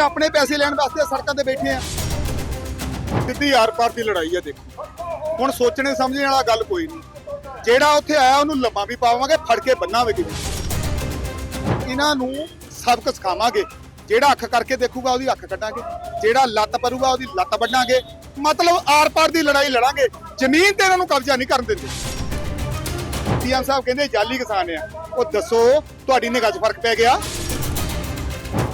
ਆਪਣੇ ਪੈਸੇ ਲੈਣ ਵਾਸਤੇ ਸੜਕਾਂ ਤੇ ਬੈਠੇ ਆ। ਸਿੱਧੀ ਆਰ ਪਾਰ ਦੀ ਲੜਾਈ ਆ ਦੇਖੋ। ਹੁਣ ਸੋਚਣੇ ਸਮਝਣ ਵਾਲਾ ਗੱਲ ਕੋਈ ਨਹੀਂ। ਜਿਹੜਾ ਉੱਥੇ ਆਇਆ, ਉਹਨੂੰ ਲੰਮਾ ਵੀ ਪਾਵਾਂਗੇ, ਫੜ ਕੇ ਬੰਨਾਂਗੇ ਇਹਨਾਂ ਨੂੰ ਸਬਕ ਸਿਖਾਵਾਂਗੇ। ਜਿਹੜਾ ਅੱਖ ਕਰਕੇ ਦੇਖੂਗਾ, ਉਹਦੀ ਅੱਖ ਕੱਢਾਂਗੇ। ਜਿਹੜਾ ਲੱਤ ਪਰੂਗਾ, ਉਹਦੀ ਲੱਤ ਵੱਢਾਂਗੇ ਮਤਲਬ ਆਰ ਪਾਰ ਦੀ ਲੜਾਈ ਲੜਾਂਗੇ। ਜ਼ਮੀਨ ਤੇ ਇਹਨਾਂ ਨੂੰ ਕਬਜ਼ਾ ਨਹੀਂ ਕਰਨ ਦਿੰਦੇ। ਸੀਐਮ ਸਾਹਿਬ ਕਹਿੰਦੇ, ਜਾਲੀ ਕਿਸਾਨ ਆ। ਉਹ ਦੱਸੋ, ਤੁਹਾਡੀ ਨਿਗਾਹ 'ਚ ਫ਼ਰਕ ਪੈ ਗਿਆ?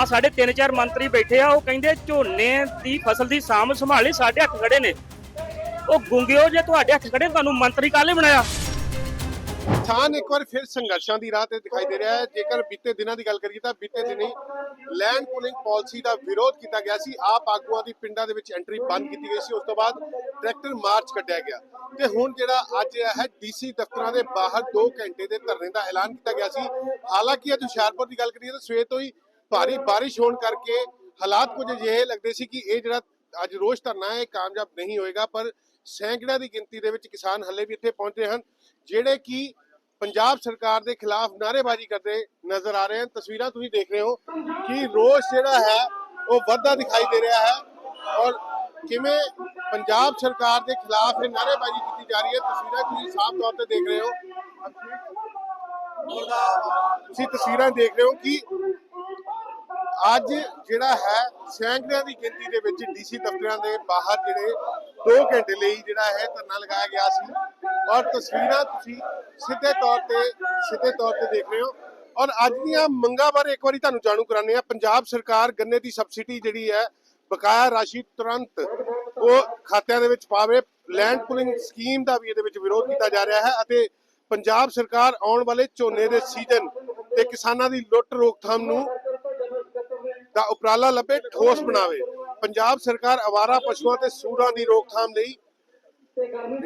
ਆ ਸਾਡੇ ਤਿੰਨ ਚਾਰ ਮੰਤਰੀ ਬੈਠੇ ਆ, ਉਹ ਕਹਿੰਦੇ ਝੋਨੇ ਦੀ ਫਸਲ ਦੀ ਸਾਂਭ ਸੰਭਾਲੀ ਸਾਡੇ ਹੱਥ ਖੜੇ ਨੇ। ਉਹ ਗੁੰਗਿਓ ਜੇ ਤੁਹਾਡੇ ਹੱਥ ਖੜੇ, ਤੁਹਾਨੂੰ ਮੰਤਰੀ ਕਾਹਲੇ ਬਣਾਇਆ? ਕਿਸਾਨ ਇੱਕ ਵਾਰ ਫਿਰ ਸੰਘਰਸ਼ਾਂ ਦੀ ਰਾਹ ਤੇ ਦਿਖਾਈ ਦੇ ਰਿਹਾ ਹੈ। ਜੇਕਰ ਬੀਤੇ ਦਿਨਾਂ ਦੀ ਗੱਲ ਕਰੀਏ ਤਾਂ ਬੀਤੇ ਦਿਨੀ ਲੈਂਡ ਪੂਲਿੰਗ ਪਾਲਿਸੀ ਦਾ ਵਿਰੋਧ ਕੀਤਾ ਗਿਆ ਸੀ। ਆਪ ਆਗੂਆਂ ਦੀ ਪਿੰਡਾਂ ਦੇ ਵਿੱਚ ਐਂਟਰੀ ਬੰਦ ਕੀਤੀ ਗਈ ਸੀ। ਉਸ ਤੋਂ ਬਾਅਦ ਟਰੈਕਟਰ ਮਾਰਚ ਕੱਢਿਆ ਗਿਆ। ਤੇ ਹੁਣ ਜਿਹੜਾ ਅੱਜ ਹੈ ਡੀਸੀ ਦਫ਼ਤਰਾਂ ਦੇ ਬਾਹਰ 2 ਘੰਟੇ ਦੇ ਧਰਨੇ ਦਾ ਐਲਾਨ ਕੀਤਾ ਗਿਆ ਸੀ। ਹਾਲਾਂਕਿ ਅੱਜ ਹੁਸ਼ਿਆਰਪੁਰ ਦੀ ਗੱਲ ਕਰੀਏ ਤਾਂ ਸਵੇਰ ਤੋਂ ਹੀ ਭਾਰੀ ਬਾਰਿਸ਼ ਹੋਣ ਕਰਕੇ ਹਾਲਾਤ ਕੁਝ ਅਜਿਹੇ ਲੱਗਦੇ ਸੀ ਕਿ ਇਹ ਜਿਹੜਾ ਅੱਜ ਰੋਜ਼ ਧਰਨਾ ਹੈ ਕਾਮਯਾਬ ਨਹੀਂ ਹੋਏਗਾ, ਪਰ ਸੈਂਕੜਿਆਂ ਦੀ ਗਿਣਤੀ ਦੇ ਵਿੱਚ ਕਿਸਾਨ ਹੱਲੇ ਵੀ ਇੱਥੇ ਪਹੁੰਚੇ ਹਨ, ਜਿਹੜੇ ਕਿ ਪੰਜਾਬ ਸਰਕਾਰ ਦੇ ਖਿਲਾਫ ਨਾਅਰੇਬਾਜ਼ੀ ਕਰਦੇ ਨਜ਼ਰ ਆ ਰਹੇ ਹਨ। ਤਸਵੀਰਾਂ ਤੁਸੀਂ ਦੇਖ ਰਹੇ ਹੋ ਕਿ ਰੋਸ ਜਿਹੜਾ ਹੈ, ਉਹ ਵੱਧਦਾ ਦਿਖਾਈ ਦੇ ਰਿਹਾ ਹੈ ਔਰ ਕਿਵੇਂ ਪੰਜਾਬ ਸਰਕਾਰ ਦੇ ਖਿਲਾਫ ਇਹ ਨਾਅਰੇਬਾਜ਼ੀ ਕੀਤੀ ਜਾ ਰਹੀ ਹੈ, ਤਸਵੀਰਾਂ ਤੁਸੀਂ ਸਾਫ਼ ਤੌਰ ਤੇ ਦੇਖ ਰਹੇ ਹੋ। ਤੁਸੀਂ ਤਸਵੀਰਾਂ ਦੇਖ ਰਹੇ ਹੋ ਕਿ ਅੱਜ ਜਿਹੜਾ ਹੈ, ਸੈਂਕੜਿਆਂ ਦੀ ਗਿਣਤੀ ਦੇ ਵਿੱਚ ਡੀਸੀ ਦਫ਼ਤਰਾਂ ਦੇ ਬਾਹਰ ਜਿਹੜੇ 2 ਘੰਟੇ ਲਈ ਜਿਹੜਾ ਹੈ ਧਰਨਾ ਲਗਾਇਆ ਗਿਆ ਸੀ। ਔਰ ਤਸਵੀਰਾਂ ਤੁਸੀਂ ਸਿੱਧੇ ਤੌਰ ਤੇ, ਸਿੱਧੇ ਤੌਰ ਤੇ ਦੇਖ ਰਹੇ ਹੋ। ਔਰ ਅੱਜ ਦੀਆਂ ਮੰਗਾਂ ਬਾਰੇ ਇੱਕ ਵਾਰੀ ਤੁਹਾਨੂੰ ਜਾਣੂ ਕਰਾਉਂਦੇ ਆ ਪੰਜਾਬ ਸਰਕਾਰ ਗੰਨੇ ਦੀ ਸਬਸਿਡੀ ਜਿਹੜੀ ਹੈ, ਬਕਾਇਆ ਰਾਸ਼ੀ ਤੁਰੰਤ ਉਹ ਖਾਤਿਆਂ ਦੇ ਵਿੱਚ ਪਾਵੇ। ਲੈਂਡ ਪੁਲਿੰਗ ਸਕੀਮ ਦਾ ਵੀ ਇਹਦੇ ਵਿੱਚ ਵਿਰੋਧ ਕੀਤਾ ਜਾ ਰਿਹਾ ਹੈ ਅਤੇ ਪੰਜਾਬ ਸਰਕਾਰ ਆਉਣ ਵਾਲੇ ਝੋਨੇ ਦੇ ਸੀਜ਼ਨ ਤੇ ਕਿਸਾਨਾਂ ਦੀ ਲੁੱਟ ਰੋਕਥਾਮ ਨੂੰ ਦਾ ਉਪਰਾਲਾ ਲੱਭੇ ਠੋਸ ਬਣਾਵੇ। ਪੰਜਾਬ ਸਰਕਾਰ ਅਵਾਰਾ ਪਸ਼ੂਆਂ ਤੇ ਸੂਰਾਂ ਦੀ ਰੋਕਥਾਮ ਲਈ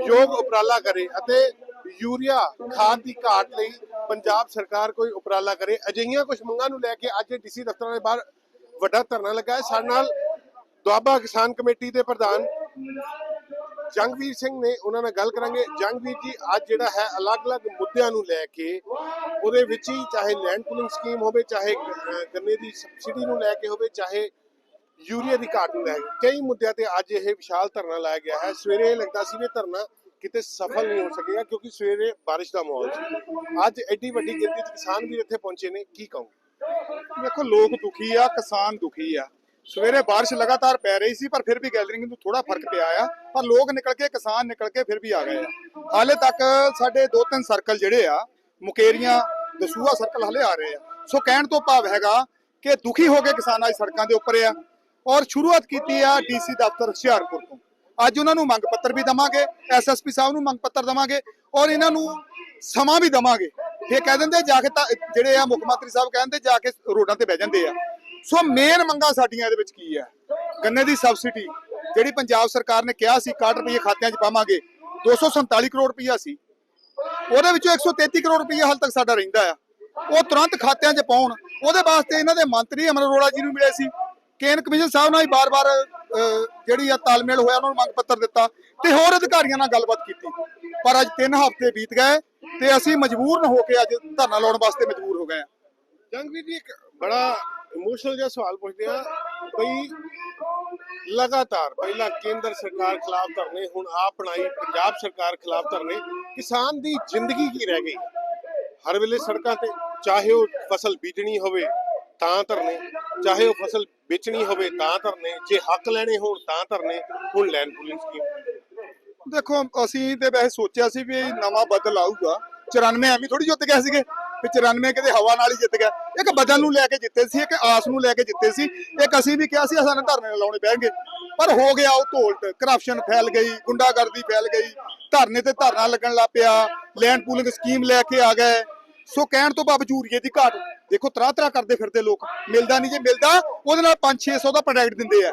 ਯੋਗ ਉਪਰਾਲਾ ਕਰੇ ਅਤੇ ਯੂਰੀਆ ਖਾਦ ਦੀ ਘਾਟ ਲਈ ਪੰਜਾਬ ਸਰਕਾਰ ਕੋਈ ਉਪਰਾਲਾ ਕਰੇ। ਅਜਿਹੀਆਂ ਕੁਝ ਮੰਗਾਂ ਨੂੰ ਲੈ ਕੇ ਅੱਜ ਡੀਸੀ ਦਫ਼ਤਰਾਂ ਦੇ ਬਾਹਰ ਵੱਡਾ ਧਰਨਾ ਲੱਗਾ ਹੈ। ਸਾਡੇ ਨਾਲ ਦੁਆਬਾ ਕਿਸਾਨ ਕਮੇਟੀ ਦੇ ਪ੍ਰਧਾਨ ਜੰਗਵੀਰ ਸਿੰਘ ਨੇ ਉਹਨਾਂ ਨਾਲ ਗੱਲ ਕਰਾਂਗੇ। ਜੰਗਵੀਰ ਜੀ ਅੱਜ ਜਿਹੜਾ ਹੈ ਅਲੱਗ-ਅਲੱਗ ਮੁੱਦਿਆਂ ਨੂੰ ਲੈ ਕੇ ਉਹਦੇ ਵਿੱਚ ਹੀ ਚਾਹੇ ਲੈਂਡ ਪੂਲਿੰਗ ਸਕੀਮ ਹੋਵੇ ਚਾਹੇ ਅਹ, ਗੰਨੇ ਦੀ ਸਬਸਿਡੀ ਨੂੰ ਲੈ ਕੇ ਹੋਵੇ ਚਾਹੇ ਯੂਰੀਆ ਦੀ ਘਾਟ ਨੂੰ ਲੈ ਕੇ ਕਈ ਮੁੱਦਿਆਂ ਤੇ ਅੱਜ ਇਹ ਵਿਸ਼ਾਲ ਧਰਨਾ ਲਾਇਆ ਗਿਆ ਹੈ ਸਵੇਰੇ ਇਹ ਲੱਗਦਾ ਸੀ ਵੀ ਇਹ ਧਰਨਾ ਕਿਤੇ ਸਫਲ ਨਹੀਂ ਹੋ ਸਕੇਗਾ ਕਿਉਂਕਿ ਸਵੇਰੇ ਬਾਰਿਸ਼ ਦਾ ਮਾਹੌਲ ਸੀ ਅੱਜ ਐਡੀ ਵੱਡੀ ਗਿਣਤੀ 'ਚ ਕਿਸਾਨ ਵੀ ਇੱਥੇ ਪਹੁੰਚੇ ਨੇ ਕੀ ਕਹੋਗੇ ਦੇਖੋ ਲੋਕ ਦੁਖੀ ਆ ਕਿਸਾਨ ਦੁਖੀ ਆ ਸਵੇਰੇ بارش ਲਗਾਤਾਰ ਪੈ ਰਹੀ ਸੀ ਪਰ ਫਿਰ ਵੀ ਗੈਲਰਿੰਗ ਨੂੰ ਥੋੜਾ ਫਰਕ ਪਿਆ ਆ ਪਰ ਲੋਕ ਨਿਕਲ ਕੇ ਕਿਸਾਨ ਨਿਕਲ ਕੇ ਫਿਰ ਵੀ ਆ ਗਏ ਆ ਹਾਲੇ ਤੱਕ ਸਾਡੇ ਦੋ ਤਿੰਨ ਸਰਕਲ ਜਿਹੜੇ ਆ ਮੁਕੇਰੀਆਂ ਦਸੂਆ ਸਰਕਲ ਹਲੇ ਆ ਰਹੇ ਆ। ਸੋ ਕਹਿਣ ਤੋਂ ਭਾਵ ਹੈਗਾ ਕਿ ਦੁਖੀ ਹੋ ਕੇ ਕਿਸਾਨ ਅੱਜ ਸੜਕਾਂ ਦੇ ਉੱਪਰ ਆ ਔਰ ਸ਼ੁਰੂਆਤ ਕੀਤੀ ਆ ਡੀਸੀ ਦਫ਼ਤਰ ਹੁਸ਼ਿਆਰਪੁਰ ਤੋਂ। ਅੱਜ ਉਹਨਾਂ ਨੂੰ ਮੰਗ ਪੱਤਰ ਵੀ ਦਵਾਂਗੇ ਐਸਐਸਪੀ ਸਾਹਿਬ ਨੂੰ ਮੰਗ ਪੱਤਰ ਦਵਾਂਗੇ ਔਰ ਇਹਨਾਂ ਨੂੰ ਸਮਾਂ ਵੀ ਦਵਾਂਗੇ। ਇਹ ਕਹਿ ਦਿੰਦੇ ਜਾ ਕੇ ਤਾਂ ਜਿਹੜੇ ਆ ਮੁੱਖ ਮੰਤਰੀ ਸਾਹਿਬ ਕਹਿੰਦੇ ਜਾ ਕੇ ਰੋਡਾਂ ਤੇ ਬਹਿ ਜਾਂਦੇ ਆ। ਸੋ ਮੇਨ ਮੰਗਾਂ ਸਾਡੀਆਂ ਇਹਦੇ ਵਿੱਚ ਕੀ ਆ? ਗੰਨੇ ਦੀ ਸਬਸਿਡੀ, ਜਿਹੜੀ ਪੰਜਾਬ ਸਰਕਾਰ ਨੇ ਕਿਹਾ ਸੀ 61 ਰੁਪਏ ਖਾਤਿਆਂ 'ਚ ਪਾਵਾਂਗੇ 247 ਕਰੋੜ ਰੁਪਈਆ ਸੀ। ਉਹਦੇ ਵਿੱਚੋਂ 133 ਕਰੋੜ ਰੁਪਈਆ ਹਾਲ ਤੱਕ ਸਾਡਾ ਰਹਿੰਦਾ ਆ। ਉਹ ਤੁਰੰਤ ਖਾਤਿਆਂ 'ਚ ਪਾਉਣ। ਉਹਦੇ ਵਾਸਤੇ ਇਹਨਾਂ ਦੇ ਮੰਤਰੀ ਅਮਰ ਅਰੋੜਾ ਜੀ ਨੂੰ ਮਿਲੇ ਸੀ। ਕੇਨ ਕਮਿਸ਼ਨ ਸਾਹਿਬ ਨਾਲ ਵੀ ਬਾਰ-ਬਾਰ ਜਿਹੜੀ ਆ ਤਾਲਮੇਲ ਹੋਇਆ, ਉਹਨਾਂ ਨੂੰ ਮੰਗ ਪੱਤਰ ਦਿੱਤਾ ਤੇ ਹੋਰ ਅਧਿਕਾਰੀਆਂ ਨਾਲ ਗੱਲਬਾਤ ਕੀਤੀ। ਪਰ ਅੱਜ 3 ਹਫ਼ਤੇ ਬੀਤ ਗਏ ਤੇ ਅਸੀਂ ਮਜਬੂਰ ਹੋ ਕੇ ਅੱਜ ਧਰਨਾ ਲਾਉਣ ਵਾਸਤੇ ਮਜਬੂਰ ਹੋ ਗਏ ਆ। ਜੰਗਵੀਰ ਜੀ, ਇੱਕ ਬੜਾ ਇਮੋਸ਼ਨਲ ਜਿਹਾ ਸਵਾਲ ਪੁੱਛਦੇ ਆ ਬਈ, ਲਗਾਤਾਰ ਪਹਿਲਾਂ ਕੇਂਦਰ ਸਰਕਾਰ ਖਿਲਾਫ ਧਰਨੇ, ਹੁਣ ਆਪ ਬਣਾਈ ਪੰਜਾਬ ਸਰਕਾਰ ਖਿਲਾਫ ਧਰਨੇ। ਕਿਸਾਨ ਦੀ ਜ਼ਿੰਦਗੀ ਕੀ ਰਹਿ ਗਈ? ਹਰ ਵੇਲੇ ਸੜਕਾਂ ਤੇ, ਚਾਹੇ ਉਹ ਫਸਲ ਬੀਜਣੀ ਹੋਵੇ, ਤਾਂ ਧਰਨੇ, ਚਾਹੇ ਉਹ ਫਸਲ ਵੇਚਣੀ ਹੋਵੇ, ਤਾਂ ਧਰਨੇ, ਜੇ ਹੱਕ ਲੈਣੇ ਹੋਣ, ਤਾਂ ਧਰਨੇ, ਹੁਣ ਲੈਂਡ ਪੂਲਿੰਗ ਸਕੀਮ ਦੇਖੋ, ਅਸੀਂ ਤੇ ਵੈਸੇ ਸੋਚਿਆ ਸੀ ਵੀ ਨਵਾਂ ਬਦਲ ਆਊਗਾ। 94 ਐਵੇਂ ਥੋੜੀ ਜਿੱਤ ਗਏ ਸੀਗੇ, ਵੀ 94 ਕਿਤੇ ਹਵਾ ਨਾਲ ਹੀ ਜਿੱਤ ਗਿਆ। ਇੱਕ ਬਦਲ ਨੂੰ ਲੈ ਕੇ ਜਿੱਤੇ ਸੀ, ਇੱਕ ਆਸ ਨੂੰ ਲੈ ਕੇ ਜਿੱਤੇ ਸੀ। ਇੱਕ ਅਸੀਂ ਵੀ ਕਿਹਾ ਸੀ ਸਾਨੂੰ ਧਰਨੇ ਲਾਉਣੇ ਪੈਣਗੇ। ਪਰ ਹੋ ਗਿਆ ਉਹ ਧੋਲਟ ਕਰਪਸ਼ਨ ਫੈਲ ਗਈ ਗੁੰਡਾਗਰਦੀ ਫੈਲ ਗਈ ਧਰਨੇ ਤੇ ਧਰਨਾ ਲੱਗਣ ਲੱਗ ਪਿਆ ਲੈਂਡ ਪੂਲਿੰਗ ਸਕੀਮ ਲੈ ਕੇ ਆ ਗਏ। ਸੋ ਕਹਿਣ ਤੋਂ ਬਾਅਦ ਯੂਰੀਏ ਦੀ ਘਾਟ ਦੇਖੋ ਤਰਾ ਤਰਾ ਕਰਦੇ ਫਿਰਦੇ ਲੋਕ ਮਿਲਦਾ ਨਹੀਂ ਜੇ ਮਿਲਦਾ ਉਹਦੇ ਨਾਲ 5-600 ਦਾ ਪ੍ਰੋਡਕਟ ਦਿੰਦੇ ਆ।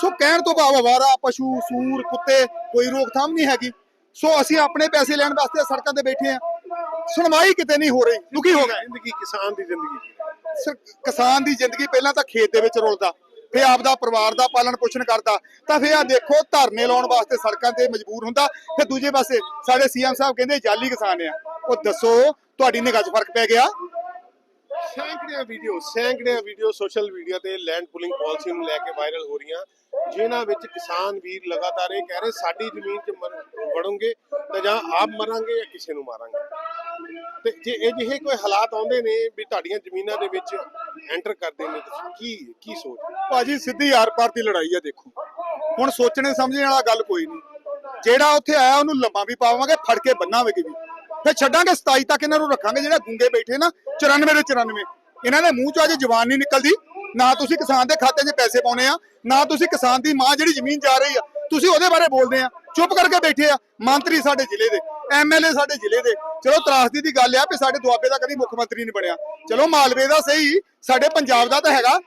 ਸੋ ਕਹਿਣ ਤੋਂ ਭਾਵ ਅਵਾਰਾ ਪਸ਼ੂ ਸੂਰ ਕੁੱਤੇ ਕੋਈ ਰੋਕਥਾਮ ਨਹੀਂ ਹੈਗੀ। ਸੋ ਅਸੀਂ ਆਪਣੇ ਪੈਸੇ ਲੈਣ ਵਾਸਤੇ ਸੜਕਾਂ ਤੇ ਬੈਠੇ ਆ ਸੁਣਵਾਈ ਕਿਤੇ ਨਹੀਂ ਹੋ ਰਹੀ ਦੁਖੀ ਹੋ ਗਏ। ਜ਼ਿੰਦਗੀ ਕਿਸਾਨ ਦੀ ਜ਼ਿੰਦਗੀ। ਕਿਸਾਨ ਦੀ ਜ਼ਿੰਦਗੀ ਪਹਿਲਾਂ ਤਾਂ ਖੇਤ ਦੇ ਵਿੱਚ ਰੁਲਦਾ। ਫੇ ਆਪਦਾ ਪਰਿਵਾਰ ਦਾ ਪਾਲਣ ਪੋਸ਼ਣ ਕਰਦਾ, ਤਾਂ ਫੇ ਆ ਦੇਖੋ ਧਰਨੇ ਲਾਉਣ ਵਾਸਤੇ ਸੜਕਾਂ ਤੇ ਮਜਬੂਰ ਹੁੰਦਾ। ਤੇ ਦੂਜੇ ਪਾਸੇ ਸਾਡੇ ਸੀਐਮ ਸਾਹਿਬ ਕਹਿੰਦੇ, ਜਾਲੀ ਕਿਸਾਨ ਆ। ਉਹ ਦੱਸੋ, ਤੁਹਾਡੀ ਨਿਗਾਹ 'ਚ ਫ਼ਰਕ ਪੈ ਗਿਆ? ਸੈਂਕੜਿਆਂ ਵੀਡੀਓ ਸੈਂਕੜਿਆਂ ਵੀਡੀਓ ਸੋਸ਼ਲ ਮੀਡੀਆ ਤੇ ਲੈਂਡ ਪੁਲਿੰਗ ਪਾਲਿਸੀ ਨੂੰ ਲੈ ਕੇ ਵਾਇਰਲ ਹੋ ਰਹੀਆਂ। ਜਿਨ੍ਹਾਂ ਵਿੱਚ ਕਿਸਾਨ ਵੀਰ ਲਗਾਤਾਰ ਇਹ ਕਹਿ ਰਹੇ, ਸਾਡੀ ਜ਼ਮੀਨ 'ਚ ਵੜੋਂਗੇ ਤਾਂ ਜਾਂ ਆਪ ਮਰਾਂਗੇ ਜਾਂ ਕਿਸੇ ਨੂੰ ਮਾਰਾਂਗੇ? ਤੇ ਜੇ ਅਜਿਹੇ ਕੋਈ ਹਾਲਾਤ ਆਉਂਦੇ ਨੇ ਵੀ ਤੁਹਾਡੀਆਂ ਜ਼ਮੀਨਾਂ ਦੇ ਵਿੱਚ ਐਂਟਰ ਕਰਦੇ ਨੇ ਤਾਂ ਕੀ ਕੀ ਸੋਚ? ਭਾਜੀ, ਸਿੱਧੀ ਆਰ-ਪਾਰ ਦੀ ਲੜਾਈ ਆ, ਦੇਖੋ। ਹੁਣ ਸੋਚਣੇ ਸਮਝਣ ਵਾਲਾ ਗੱਲ ਕੋਈ ਨਹੀਂ। ਜਿਹੜਾ ਉੱਥੇ ਆਇਆ, ਉਹਨੂੰ ਲੰਮਾ ਵੀ ਪਾਵਾਂਗੇ, ਫੜ ਕੇ ਬੰਨਾਂਗੇ ਵੀ। ਫਿਰ ਛੱਡਾਂਗੇ 27 ਤੱਕ ਇਹਨਾਂ ਨੂੰ ਰੱਖਾਂਗੇ, ਜਿਹੜੇ ਗੁੰਗੇ ਬੈਠੇ ਨਾ 94 ਦੇ 94 ਇਹਨਾਂ ਦੇ ਮੂੰਹ ਚੋਂ ਅਜੇ ਜ਼ਬਾਨ ਨਹੀਂ ਨਿਕਲਦੀ। ਨਾ ਤੁਸੀਂ ਕਿਸਾਨ ਦੇ ਖਾਤੇ 'ਚ ਪੈਸੇ ਪਾਉਣੇ ਆ, ਨਾ ਤੁਸੀਂ ਕਿਸਾਨ ਦੀ ਮਾਂ ਜਿਹੜੀ ਜ਼ਮੀਨ ਜਾ ਰਹੀ ਆ। ਤੁਸੀਂ ਉਹਦੇ ਬਾਰੇ ਬੋਲਦੇ ਆ, ਚੁੱਪ ਕਰਕੇ ਬੈਠੇ ਆ। ਮੰਤਰੀ ਸਾਡੇ ਜ਼ਿਲ੍ਹੇ ਦੇ। ਐਮਐਲਏ ਸਾਡੇ ਜ਼ਿਲ੍ਹੇ ਦੇ। ਚਲੋ ਤਰਾਸਦੀ ਦੀ ਗੱਲ ਆ ਵੀ ਸਾਡੇ ਦੁਆਬੇ ਦਾ ਕਦੀ ਮੁੱਖ ਮੰਤਰੀ ਨਹੀਂ ਬਣਿਆ। ਚਲੋ ਮਾਲਵੇ ਦਾ ਸਹੀ, ਸਾਡੇ ਪੰਜਾਬ ਦਾ ਤਾਂ ਹੈਗਾ।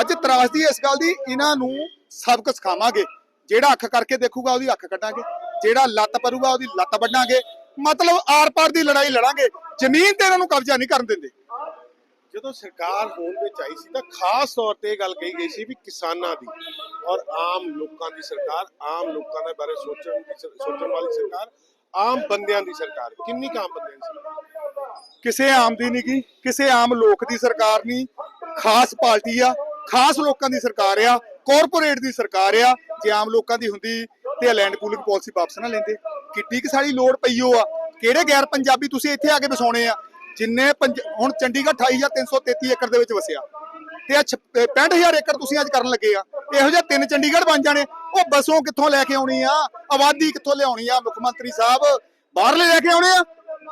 ਅੱਜ ਤਰਾਸਦੀ ਇਸ ਗੱਲ ਦੀ, ਇਹਨਾਂ ਨੂੰ ਸਬਕ ਸਿਖਾਵਾਂਗੇ। ਜਿਹੜਾ ਅੱਖ ਕਰਕੇ ਦੇਖੂਗਾ ਉਹਦੀ ਅੱਖ ਕੱਢਾਂਗੇ। ਜਿਹੜਾ ਲੱਤ ਪਰੂਗਾ ਉਹਦੀ ਲੱਤ ਵੱਢਾਂਗੇ। ਮਤਲਬ ਆਰ-ਪਾਰ ਦੀ ਲੜਾਈ ਲੜਾਂਗੇ। ਜ਼ਮੀਨ ਤੇ ਇਹਨਾਂ ਨੂੰ ਕਬਜ਼ਾ ਨਹੀਂ ਕਰਨ ਦਿੰਦੇ। ਜਦੋਂ ਸਰਕਾਰ ਹੋਂਦ ਵਿੱਚ ਆਈ ਸੀ ਤਾਂ ਖਾਸ ਤੌਰ ਤੇ ਇਹ ਗੱਲ ਕਹੀ ਗਈ ਸੀ ਵੀ ਕਿਸਾਨਾਂ ਦੀ ਔਰ ਆਮ ਲੋਕਾਂ ਦੀ ਸਰਕਾਰ, ਆਮ ਲੋਕਾਂ ਦੇ ਬਾਰੇ ਸੋਚਣ ਦੀ ਸੋਚਣ ਵਾਲੀ ਸਰਕਾਰ ਆਮ ਬੰਦਿਆਂ ਦੀ ਸਰਕਾਰ ਕਿੰਨੀ ਕੁ ਬੰਦਿਆਂ ਦੀ ਸਰਕਾਰ ਕਿਸੇ ਆਮ ਦੀ ਨਹੀਂ ਗੀ, ਕਿਸੇ ਆਮ ਲੋਕ ਦੀ ਸਰਕਾਰ ਨਹੀਂ। ਖਾਸ ਪਾਰਟੀ ਆ, ਖਾਸ ਲੋਕਾਂ ਦੀ ਸਰਕਾਰ ਆ ਕਾਰਪੋਰੇਟ ਦੀ ਸਰਕਾਰ ਆ। ਜੇ ਆਮ ਲੋਕਾਂ ਦੀ ਹੁੰਦੀ ਤੇ ਲੈਂਡ ਪੂਲਿੰਗ ਪਾਲਿਸੀ ਵਾਪਸ ਨਾ ਲੈਂਦੇ। ਕਿੱਡੀ ਕਿ ਸਾਡੀ ਲੋੜ ਪਈ ਓ ਆ। ਕਿਹੜੇ ਗੈਰ ਪੰਜਾਬੀ ਤੁਸੀਂ ਇੱਥੇ ਆ ਕੇ ਵਸਾਉਣੇ ਆ? ਜਿੰਨੇ ਪੰਜ- ਹੁਣ ਚੰਡੀਗੜ੍ਹ 28333 ਏਕੜ ਦੇ ਵਿੱਚ ਵਸਿਆ। ਤੇ ਆ 65000 ਏਕੜ ਤੁਸੀਂ ਅੱਜ ਕਰਨ ਲੱਗੇ ਆ। ਇਹੋ ਜਿਹੇ ਤਿੰਨ ਚੰਡੀਗੜ੍ਹ ਬਣ ਜਾਣੇ। ਉਹ ਬੱਸੋਂ ਕਿੱਥੋਂ ਲੈ ਕੇ ਆਉਣੀ ਆ? ਆਬਾਦੀ ਕਿੱਥੋਂ ਲਿਆਉਣੀ ਆ? ਮੁੱਖ ਮੰਤਰੀ ਸਾਹਿਬ ਬਾਹਰਲੇ ਲੈ ਕੇ ਆਉਣੇ ਆ?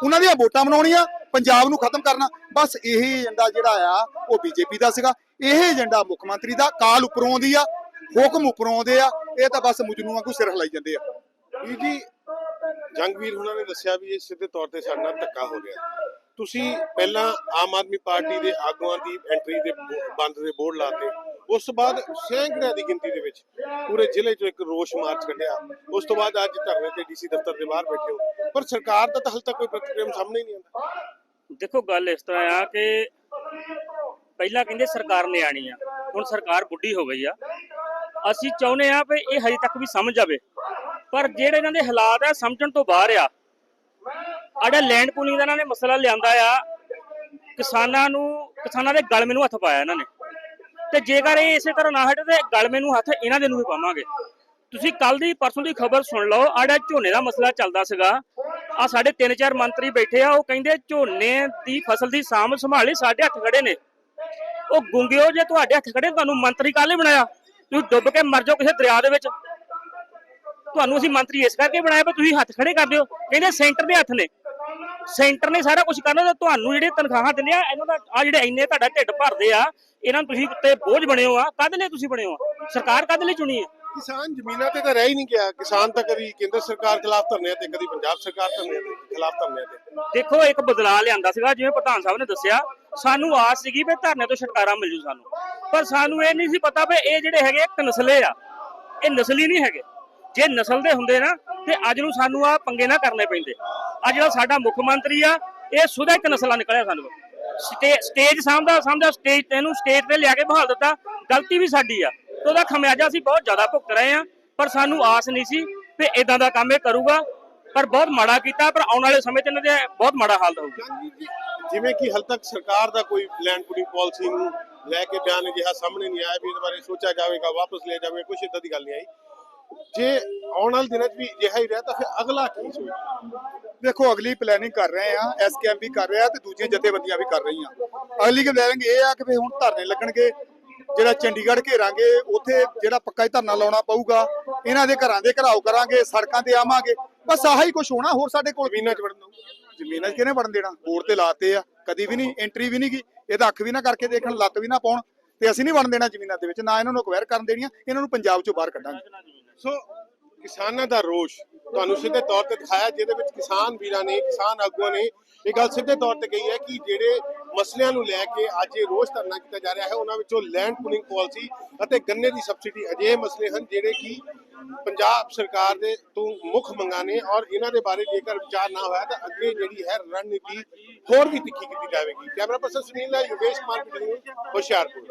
ਉਹਨਾਂ ਦੀਆਂ ਵੋਟਾਂ ਬਣਾਉਣੀਆਂ ਪੰਜਾਬ ਨੂੰ ਖਤਮ ਕਰਨਾ। ਬਸ ਇਹ ਏਜੰਡਾ ਜਿਹੜਾ ਆ, ਉਹ ਬੀਜੇਪੀ ਦਾ ਸੀਗਾ। ਇਹ ਏਜੰਡਾ ਮੁੱਖ ਮੰਤਰੀ ਦਾ, ਕਾਲ ਉੱਪਰੋਂ ਆਉਂਦੀ ਆ, ਹੁਕਮ ਉੱਪਰੋਂ ਆਉਂਦੇ ਆ। ਇਹ ਤਾਂ ਬਸ ਮਜਨੂਆਂ ਕੋ ਸਿਰ ਹਿਲਾਈ ਜਾਂਦੇ ਆ। ਵੀਰ ਜੀ, ਜੰਗਵੀਰ ਉਹਨਾਂ ਨੇ ਦੱਸਿਆ ਵੀ ਇਹ ਸਿੱਧੇ ਤੌਰ ਤੇ ਸਾਡੇ ਨਾਲ ਧੱਕਾ ਹੋ ਗਿਆ ਤੁਸੀਂ ਪਹਿਲਾਂ ਆਮ ਆਦਮੀ ਪਾਰਟੀ ਦੇ ਆਗੂਆਂ ਦੀ ਐਂਟਰੀ ਦੇ ਬੰਦ ਦੇ ਬੋਰਡ ਲਾਤੇ ਉਸ ਤੋਂ ਬਾਅਦ ਸੈਂਕੜਿਆਂ ਦੀ ਗਿਣਤੀ ਦੇ ਵਿੱਚ ਪੂਰੇ ਜ਼ਿਲ੍ਹੇ 'ਚੋਂ ਇੱਕ ਰੋਸ਼ ਮਾਰਚ ਕੱਢਿਆ। ਉਸ ਤੋਂ ਬਾਅਦ ਅੱਜ ਧਰਨੇ ਤੇ ਡੀਸੀ ਦਫ਼ਤਰ ਦੇ ਬਾਹਰ ਬੈਠੇ ਹੋ। ਪਰ ਸਰਕਾਰ ਦਾ ਤਾਂ ਹਾਲੇ ਤੱਕ ਕੋਈ ਪ੍ਰਤੀਕਿਰਮ ਸਾਹਮਣੇ ਨਹੀਂ ਆਉਂਦਾ। ਦੇਖੋ, ਗੱਲ ਇਸ ਤਰ੍ਹਾਂ ਆ ਕਿ ਪਹਿਲਾਂ ਕਹਿੰਦੇ ਸਰਕਾਰ ਨੇ ਆਣੀ ਆ, ਹੁਣ ਸਰਕਾਰ ਬੁੱਢੀ ਹੋ ਗਈ ਆ। ਅਸੀਂ ਚਾਹੁੰਦੇ ਆ ਵੀ ਇਹ ਹਜੇ ਤੱਕ ਵੀ ਸਮਝ ਜਾਵੇ। ਪਰ ਜਿਹੜੇ ਇਹਨਾਂ ਦੇ ਹਾਲਾਤ ਆ, ਸਮਝਣ ਤੋਂ ਬਾਹਰ ਆ ਆੜਾ ਲੈਂਡ ਪੂਲਿੰਗ ਦਾ ਇਹਨਾਂ ਨੇ ਮਸਲਾ ਲਿਆਂਦਾ ਆ। ਕਿਸਾਨਾਂ ਨੂੰ, ਕਿਸਾਨਾਂ ਦੇ ਗਲਮੇ ਨੂੰ ਹੱਥ ਪਾਇਆ ਇਹਨਾਂ ਨੇ। ਤੇ ਜੇਕਰ ਇਹ ਇਸੇ ਤਰ੍ਹਾਂ ਨਾ ਹਟੇ ਤੇ ਗਲਮੇ ਨੂੰ ਹੱਥ ਇਹਨਾਂ ਦੇ ਨੂੰ ਵੀ ਪਾਵਾਂਗੇ। ਤੁਸੀਂ ਕੱਲ ਦੀ, ਪਰਸੋਂ ਦੀ ਖਬਰ ਸੁਣ ਲਓ ਆੜਾ ਝੋਨੇ ਦਾ ਮਸਲਾ ਚੱਲਦਾ ਸੀਗਾ। ਆ ਸਾਡੇ ਤਿੰਨ ਚਾਰ ਮੰਤਰੀ ਬੈਠੇ ਆ, ਉਹ ਕਹਿੰਦੇ ਝੋਨੇ ਦੀ ਫਸਲ ਦੀ ਸਾਂਭ ਸੰਭਾਲੀ ਸਾਡੇ ਹੱਥ ਖੜੇ ਨੇ। ਉਹ ਗੁੰਗਿਓ ਜੇ ਤੁਹਾਡੇ ਹੱਥ ਖੜੇ, ਤੁਹਾਨੂੰ ਮੰਤਰੀ ਕਾਹਲੇ ਬਣਾਇਆ। ਤੁਸੀਂ ਡੁੱਬ ਕੇ ਮਰ ਜਾਓ ਕਿਸੇ ਦਰਿਆ ਦੇ ਵਿੱਚ। ਤੁਹਾਨੂੰ ਅਸੀਂ ਮੰਤਰੀ ਇਸ ਕਰਕੇ ਬਣਾਇਆ ਪਰ ਤੁਸੀਂ ਹੱਥ ਖੜੇ ਕਰ ਦਿਓ। ਕਹਿੰਦੇ ਸੈਂਟਰ ਦੇ ਹੱਥ ਨੇ। ਸੈਂਟਰ ਨੇ ਸਾਰਾ ਕੁਝ ਕਰਨਾ ਤੇ ਤੁਹਾਨੂੰ ਜਿਹੜੇ ਤਨਖਾਹਾਂ ਦਿੰਦੇ ਆ ਇਹਨਾਂ ਦਾ ਆ ਜਿਹੜੇ ਇੰਨੇ ਤੁਹਾਡਾ ਢਿੱਡ ਭਰਦੇ ਆ ਇਹਨਾਂ ਨੂੰ ਤੁਸੀਂ ਉੱਤੇ ਬੋਝ ਬਣੇ ਹੋ ਆ। ਕਾਹਦੇ ਲਈ ਤੁਸੀਂ ਬਣੇ ਹੋ? ਆ ਸਰਕਾਰ ਕਾਹਦੇ ਲਈ ਚੁਣੀ ਹੈ ਕਿਸਾਨ ਜ਼ਮੀਨਾਂ ਤੇ ਤਾਂ ਰਹਿ ਹੀ ਨਹੀਂ ਗਿਆ। ਕਿਸਾਨ ਤਾਂ ਕਦੀ ਕੇਂਦਰ ਸਰਕਾਰ ਖਿਲਾਫ ਧਰਨੇ ਤੇ ਕਦੀ ਪੰਜਾਬ ਸਰਕਾਰ ਧਰਨੇ ਤੇ ਖਿਲਾਫ ਧਰਨੇ ਤੇ। ਦੇਖੋ ਇੱਕ ਬਦਲਾਅ ਲਿਆਂਦਾ ਸੀਗਾ ਜਿਵੇਂ ਪ੍ਰਧਾਨ ਸਾਹਿਬ ਨੇ ਦੱਸਿਆ ਸਾਨੂੰ ਆਸ ਸੀਗੀ ਵੀ ਧਰਨੇ ਤੋਂ ਛੁਟਕਾਰਾ ਮਿਲ ਜੂ ਸਾਨੂੰ। ਪਰ ਸਾਨੂੰ ਇਹ ਨਹੀਂ ਸੀ ਪਤਾ ਵੀ ਇਹ ਜਿਹੜੇ ਹੈਗੇ ਇੱਕ ਨਸਲੇ ਆ। ਇਹ ਨਸਲੀ ਨਹੀਂ ਹੈਗੇ। ਜੇ ਨਸਲ ਦੇ ਹੁੰਦੇ ਨਾ ਤੇ ਅੱਜ ਨੂੰ ਸਾਨੂੰ ਆ ਪੰਗੇ ਨਾ ਕਰਨੇ ਪੈਂਦੇ। ਆ ਜਿਹੜਾ ਸਾਡਾ ਮੁੱਖ ਮੰਤਰੀ ਆ, ਇਹ ਸੁਦਾ ਇੱਕ ਨਸਲਾ ਨਿਕਲਿਆ ਸਾਨੂੰ। ਸਟੇਜ ਸਾਹਮਣਾ ਸਾਹਮਣਾ ਸਟੇਜ ਤੇ ਇਹਨੂੰ ਸਟੇਜ ਤੇ ਲਿਆ ਕੇ ਬਹਾਲ ਦਿੱਤਾ। ਗਲਤੀ ਵੀ ਸਾਡੀ ਆ। ਤੇ ਉਹਦਾ ਖਮਿਆਜਾ ਅਸੀਂ ਬਹੁਤ ਜ਼ਿਆਦਾ ਭੁਗਤ ਰਹੇ ਆ, ਪਰ ਸਾਨੂੰ ਆਸ ਨਹੀਂ ਸੀ ਵੀ ਇਦਾਂ ਦਾ ਕੰਮ ਇਹ ਕਰੂਗਾ। ਪਰ ਬਹੁਤ ਮਾੜਾ ਕੀਤਾ, ਪਰ ਆਉਣ ਵਾਲੇ ਸਮੇਂ 'ਚ ਇਹਨਾਂ ਦੇ ਬਹੁਤ ਮਾੜਾ ਹਾਲ ਹੋਊਗਾ ਜਿਵੇਂ ਕਿ ਹਾਲ ਤੱਕ ਸਰਕਾਰ ਦਾ ਕੋਈ ਲੈਂਡ ਪੁਲਿੰਗ ਪਾਲਿਸੀ ਨੂੰ ਲੈ ਕੇ ਬਿਆਨ ਜਿਹਾ ਸਾਹਮਣੇ ਨਹੀਂ ਆਇਆ ਵੀ ਇਹਦੇ ਬਾਰੇ ਸੋਚਿਆ ਜਾਵੇਗਾ, ਵਾਪਸ ਲਿਆ ਜਾਵੇ, ਕੁਛ ਇਦਾਂ ਦੀ ਗੱਲ ਨਹੀਂ ਆਈ। ਜੇ ਆਉਣ ਵਾਲੇ ਦਿਨਾਂ 'ਚ ਵੀ ਅਜਿਹਾ ਹੀ ਰਿਹਾ ਤਾਂ ਫਿਰ ਅਗਲਾ ਕੀ ਸੋਚੇ? ਦੇਖੋ, ਅਗਲੀ ਪਲੈਨਿੰਗ ਕਰ ਰਹੇ ਆ ਐਸਕੇਐਮ ਵੀ ਕਰ ਰਿਹਾ ਤੇ ਦੂਜੀਆਂ ਜਥੇਬੰਦੀਆਂ ਵੀ ਕਰ ਰਹੀਆਂ। ਅਗਲੀ ਪਲੈਨਿੰਗ ਇਹ ਆ ਕਿ ਵੀ ਹੁਣ ਧਰਨੇ ਲੱਗਣਗੇ, ਜਿਹੜਾ ਚੰਡੀਗੜ੍ਹ ਘੇਰਾਂਗੇ, ਉੱਥੇ ਜਿਹੜਾ ਪੱਕਾ ਹੀ ਧਰਨਾ ਲਾਉਣਾ ਪਊਗਾ, ਇਹਨਾਂ ਦੇ ਘਰਾਂ ਦੇ ਘਰਾਓ ਕਰਾਂਗੇ, ਸੜਕਾਂ ਤੇ ਆਵਾਂਗੇ। ਬਸ ਆਹੀ ਕੁਝ ਹੋਣਾ, ਹੋਰ ਸਾਡੇ ਕੋਲ ਜ਼ਮੀਨਾਂ 'ਚ ਵੜਨ ਦੋ ਜ਼ਮੀਨਾਂ 'ਚ ਕਿਹਨੇ ਵੜਨ ਦੇਣਾ? ਬੋਰਡ ਤੇ ਲਾਤੇ ਆ, ਕਦੀ ਵੀ ਨਹੀਂ ਐਂਟਰੀ ਵੀ ਨਹੀਂ ਗਈ। ਇਹਦਾ ਅੱਖ ਵੀ ਨਾ ਕਰਕੇ ਦੇਖਣ, ਲੱਤ ਵੀ ਨਾ ਪਾਉਣ। ਤੇ ਅਸੀਂ ਨਹੀਂ ਵੜਨ ਦੇਣਾ ਜ਼ਮੀਨਾਂ ਦੇ ਵਿੱਚ, ਨਾ ਇਹਨਾਂ ਨੂੰ ਅਕਵਾਇਰ ਕਰਨ ਦੇਣੀਆਂ, ਇਹਨਾਂ ਨੂੰ ਪੰਜਾਬ 'ਚੋਂ ਬਾਹਰ ਕੱਢਾਂਗੇ। ਸੋ ਕਿਸਾਨਾਂ ਦਾ ਰੋਸ਼ ਤੁਹਾਨੂੰ ਸਿੱਧੇ ਤੌਰ ਤੇ ਦਿਖਾਇਆ, ਜਿਹਦੇ ਵਿੱਚ ਕਿਸਾਨ ਵੀਰਾਂ ਨੇ, ਕਿਸਾਨ ਆਗੂਆਂ ਨੇ ਇਹ ਗੱਲ ਸਿੱਧੇ ਤੌਰ ਤੇ ਕਹੀ ਹੈ ਕਿ ਜਿਹੜੇ ਮਸਲਿਆਂ ਨੂੰ ਲੈ ਕੇ ਅੱਜ ਇਹ ਰੋਸ਼ ਧਰਨਾ ਕੀਤਾ ਜਾ ਰਿਹਾ ਹੈ, ਉਹਨਾਂ ਵਿੱਚੋਂ ਲੈਂਡ ਪੁਲਿੰਗ ਪਾਲਿਸੀ ਅਤੇ ਗੰਨੇ ਦੀ ਸਬਸਿਡੀ ਅਜਿਹੇ ਮਸਲੇ ਹਨ ਜਿਹੜੇ ਕਿ ਪੰਜਾਬ ਸਰਕਾਰ ਦੇ ਤੋਂ ਮੁੱਖ ਮੰਗਾਂ ਨੇ ਔਰ ਇਹਨਾਂ ਦੇ ਬਾਰੇ ਜੇਕਰ ਵਿਚਾਰ ਨਾ ਹੋਇਆ ਤਾਂ ਅੱਗੇ ਜਿਹੜੀ ਹੈ ਰਣਨੀਤੀ ਹੋਰ ਵੀ ਤਿੱਖੀ ਕੀਤੀ ਜਾਵੇਗੀ। ਕੈਮਰਾ ਪਰਸਨ ਸੁਨੀਲ ਹੈ, ਯੋਗੇਸ਼ ਕੁਮਾਰ ਪਿੰਡ ਹੁਸ਼ਿਆਰਪੁਰ।